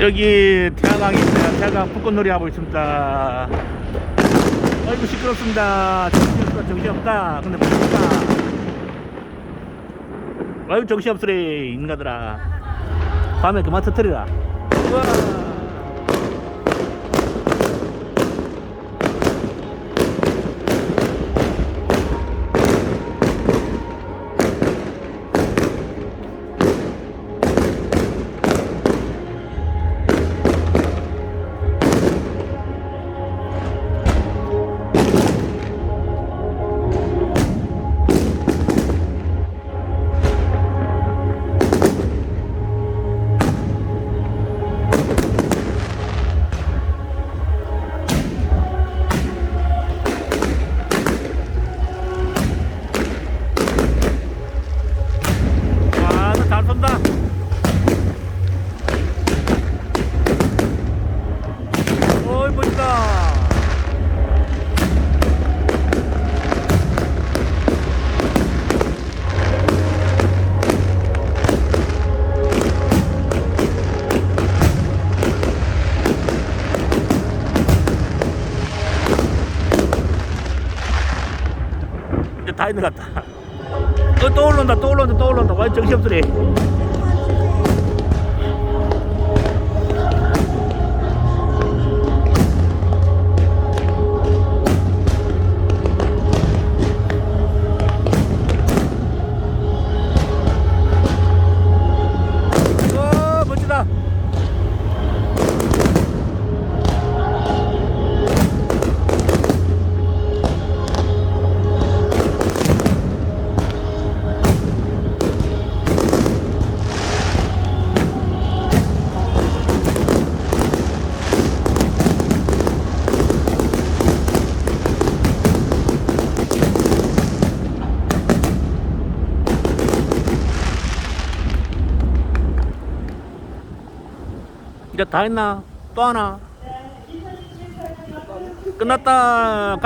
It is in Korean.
여기 태화강이 있어요. 태화강 벚꽃놀이 하고 있습니다. 아이고 시끄럽습니다. 정신없다 정신없다. 근데 뭡니까? 아유 정신없으래 인가들아. 밤에 그만 터뜨리라. 우와. 쏜다. 어이, 멋있다. 다 있는 것 같다. 어, 올라온다, 또 올라온다. 완전 정신없으래. 이제 다 했나? 또 하나? 끝났다.